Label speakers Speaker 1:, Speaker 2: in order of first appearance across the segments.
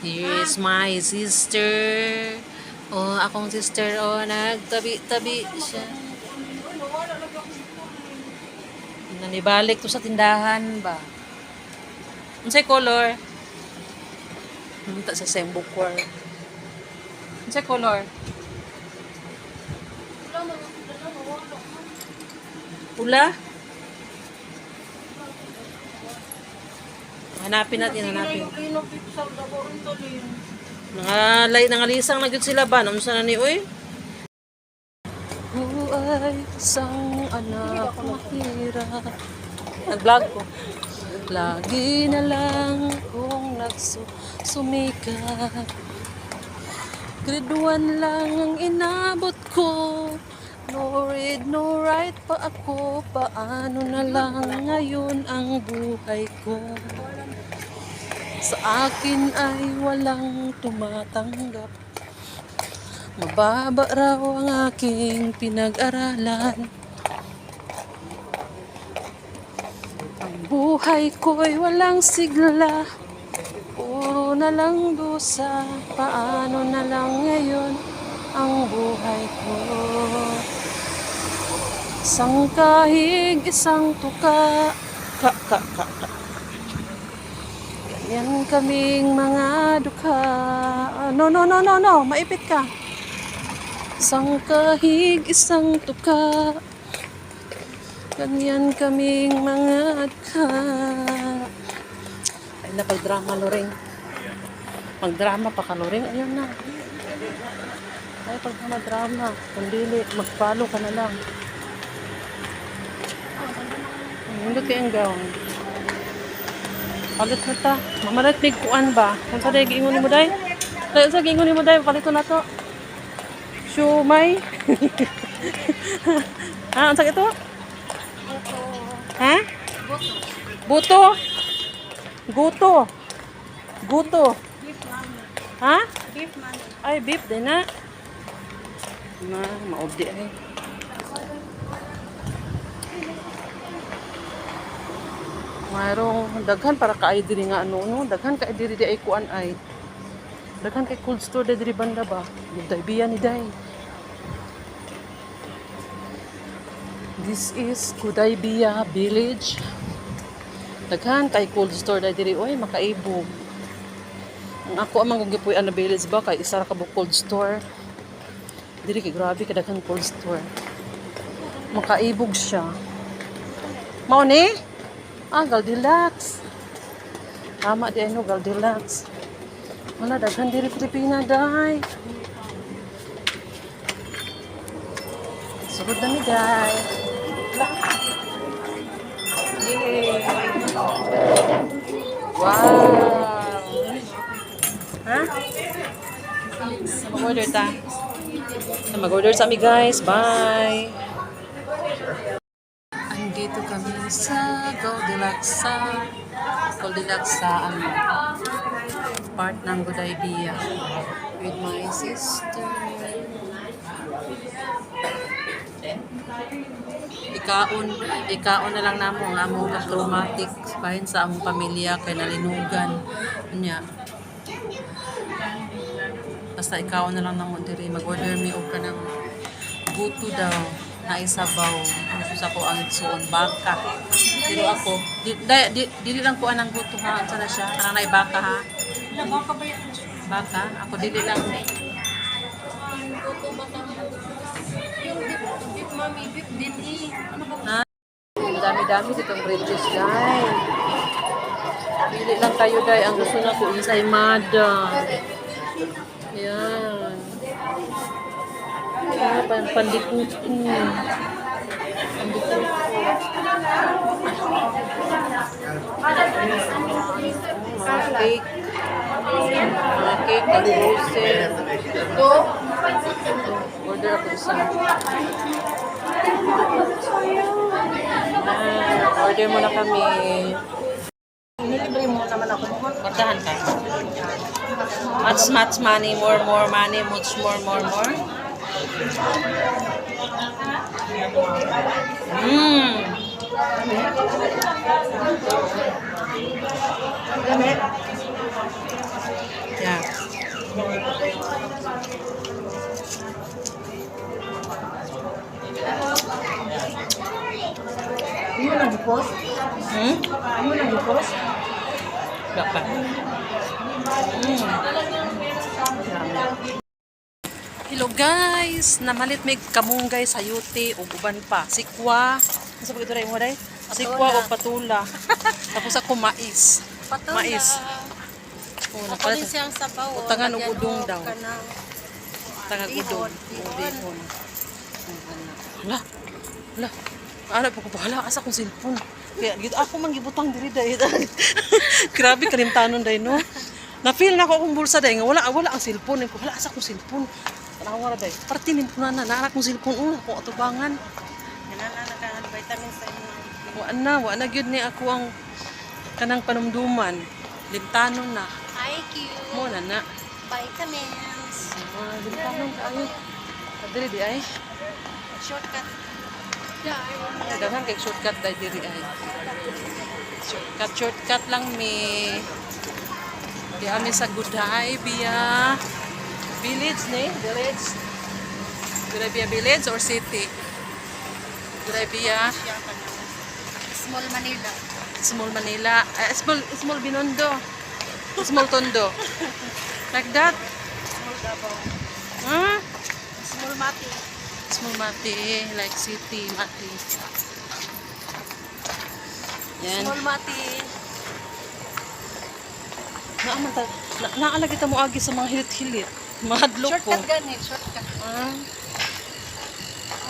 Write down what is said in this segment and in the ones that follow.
Speaker 1: Here is my sister. Oh, akong sister, oh, nagtabi-tabi siya. Nanibalik to sa tindahan ba? Unsay color? Munta sa same bookwar. Unsay color? Pula? Hanapin natin, hanapin. Nangalay, nangalisang na gyud sila ba? Unsa na ni uy? Buhay isang anak mahirap. Nag-vlog ko. Lagi na lang kung nagsumikat. Grade 1 lang ang inabot ko. No read, no write pa ako. Paano na lang ngayon ang buhay ko? Sa akin ay walang tumatanggap. Mababa raw ang aking pinag-aralan. Ang buhay ko'y walang sigla. Puro na lang dusa. Paano na lang ngayon ang buhay ko? Isang kahig, isang tuka. Ka, ka, ka, ka. Yan kaming mga dukha. No, no, no, no, no. Maipit ka. Isang kahig, isang tuka. Ganyan kaming mga dukha. Ay na, pag-drama, Loring. Pag-drama pa ka, Loring. Ayun na. Ay, pag-drama, Kung dili, mag-follow ka na lang. Hindi kayang gawin. Palit na ta. Mamalit mig kuan ba? Kung sa ni mo day? Dahil sa giingon ni mo day, palito na to. Shumay. ha, ang sakit to? Ha? Buto. Guto. Guto. Ha?
Speaker 2: Beef man.
Speaker 1: Ay, beef din na. Na, maudi ay. Mayroong daghan para kaay diri nga ano no, daghan kaay diri di ay kuan ay. Daghan kay cold store di diri banda ba. Day biya ni day. This is Kudaybia Village. Daghan kay cold store day diri oy makaibog. Ang ako amang gipuy ano village ba kay isa ra ka cold store. Diri kay grabe kay daghan cold store. Makaibog siya. Mao ni? Ah, Galdilax. Tama di ano, Galdilax. Wala, daghan diri Pilipina, day. Sugod na mi, day. Yay! Wow! Ha? Mag-order ta. Mag-order sa amin, guys. Bye! Andito kami sa Goldilocks sa Goldilocks sa ano part ng Good Idea with my sister. Ikaon, ikaon na lang namo ang among traumatic bahin sa among pamilya kay nalinugan nya. Basta ikaon na lang namo diri mag-order mi og kanang buto daw na isabaw ano sa ko ang itsuon baka. Pero ako di, di, di, lang ko anang gusto ha? Unsa na siya. Kanang nay baka ha?
Speaker 2: Baka.
Speaker 1: Ako dili lang. Na dami-dami ditong bridges guys. Dili lang tayo dai ang gusto na ko isay mada yan Ah, pan pandikut ko. Pandikut ko. Mga cake. Mga cake, ang Ito. Order ako isa. Ah, order mo na kami.
Speaker 2: Nilibre mo naman ako.
Speaker 1: Kordahan ka. Much, much money, more, more money, much more, more, more. Mmm.
Speaker 2: Yeah. Ayun ang post.
Speaker 1: Hmm?
Speaker 2: Ayun ang post.
Speaker 1: Dapat. Mmm. Yeah guys! Namalit may kamunggay sa yuti o uban pa. Sikwa. Ano sa pagkaturay mo day? Sikwa o patula. Tapos ako mais.
Speaker 2: Patula.
Speaker 1: Mais. O,
Speaker 2: Ako din siyang sabaw. oh.
Speaker 1: Utangan
Speaker 2: Lagyan
Speaker 1: og udong daw.
Speaker 2: ka ng
Speaker 1: Tangag
Speaker 2: Bihon,
Speaker 1: udon.
Speaker 2: bihon.
Speaker 1: O, bihon. Hala. Hala. Ano pa ko bahala asa kong cellphone. Kaya gito ako man gibutang diri dai. Grabe kalimtanon dai no. Na feel na ko akong bulsa dai nga wala wala ang cellphone ko. Wala asa kong cellphone. Tanawa ra dai. Parte nin na na nara kong cellphone una ko atubangan.
Speaker 2: Ganala na ka ng vitamin sa inyo.
Speaker 1: Wa na wa na gyud ni ako ang kanang panumduman. Limtanon na.
Speaker 2: IQ.
Speaker 1: Mo na na.
Speaker 2: Vitamins.
Speaker 1: Ah, limtanon kaayo. Diri di ay.
Speaker 2: Shortcut.
Speaker 1: Daghan kay shortcut dai diri ay. Shortcut shortcut lang mi. Di ami sa Guday biya village ni, village. Guday biya village or city?
Speaker 2: Na. Small Manila.
Speaker 1: small Manila, eh, small small Binondo. Small Tondo. Like that.
Speaker 2: Small Davao.
Speaker 1: Huh?
Speaker 2: Small Mati.
Speaker 1: Small Mati, like city Mati. Yan.
Speaker 2: Small Mati.
Speaker 1: Naaman ta, na, naala kita mo agi sa mga hilit-hilit. Mahadlok ko.
Speaker 2: Shortcut gani. Shortcut.
Speaker 1: Ah,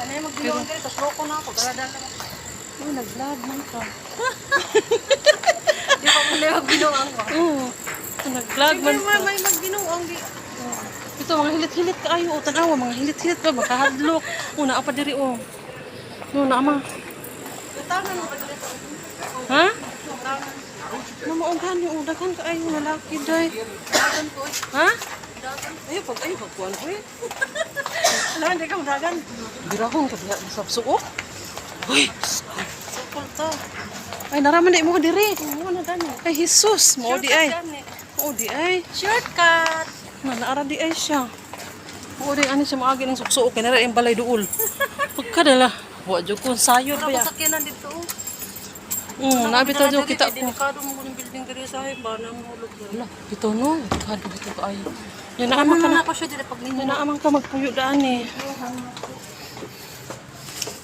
Speaker 2: Ano yung magbinuang ganito? Tapos loko na ako. Galadala mo.
Speaker 1: oh, nag-vlog man ka.
Speaker 2: Di ba muna yung magbinuang ko?
Speaker 1: Oo. Nag-vlog man ka.
Speaker 2: may, magbinuang. Di.
Speaker 1: Ito, mga hilit-hilit ka ayo. O, tanawa, mga hilit-hilit ba? Makahadlok. O, naa pa diri, o. No, naa ma.
Speaker 2: Tawanan mo ba dito?
Speaker 1: Ha?
Speaker 2: Tawanan.
Speaker 1: Namaugan yung udagan ka ayo, lalaki, day.
Speaker 2: Ko eh.
Speaker 1: Ha? Ayo, pag ayo, pagkuhan ko eh.
Speaker 2: Alam, hindi ka dagan.
Speaker 1: Birahon ka diha sa suok. Uy,
Speaker 2: Sukol to.
Speaker 1: ay naraman na mo diri.
Speaker 2: Oo na gani.
Speaker 1: Ay, Jesus, mo di ay.
Speaker 2: gani.
Speaker 1: Mo di ay.
Speaker 2: Shortcut.
Speaker 1: Na naara di ay siya. Mo di ani siya maagi ng suksuok kay nara balay duol. Pagkadala. Wa jud ko sayod ba ya.
Speaker 2: masakyanan dito.
Speaker 1: Mm, nabitaw jud kita ko.
Speaker 2: Delikado mo kung building diri sa akin. Ba nang hulog yan.
Speaker 1: Wala, bito no. Kado bito ka naamang ka na.
Speaker 2: ako siya dili pag
Speaker 1: Yan
Speaker 2: ninyo.
Speaker 1: naamang ka magpuyo daan eh.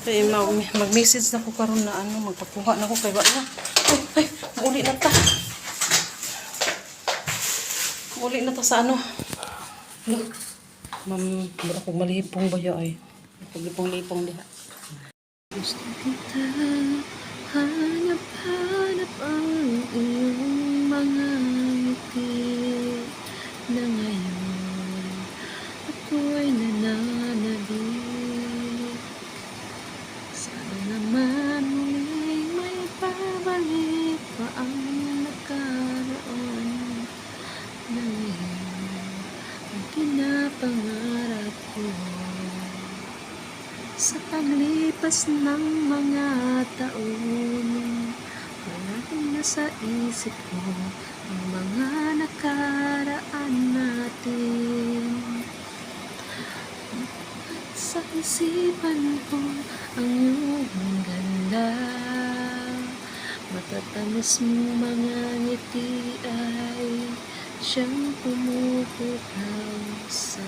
Speaker 1: Kaya mag mag-message na ko karon na ano, magpakuha na ko kay wala. Ay, ay, uli na ta. Uli na ta sa ano. Look. Ma'am, mura ko malipong ba ya ay. Paglipong-lipong diha. Gusto kita hanap-hanap ang iyong mga ngiti na ngayon ako'y nananabik. Sana naman muling may pabalik pa ang nagkaroon na ngayon ang pinapangarap ko. Sa paglipas ng mga taon, palaging nasa isip ko ang mga nakaraan natin. Sa isipan ko ang iyong ganda Matatamis mo mga ngiti ay siyang pumupukaw sa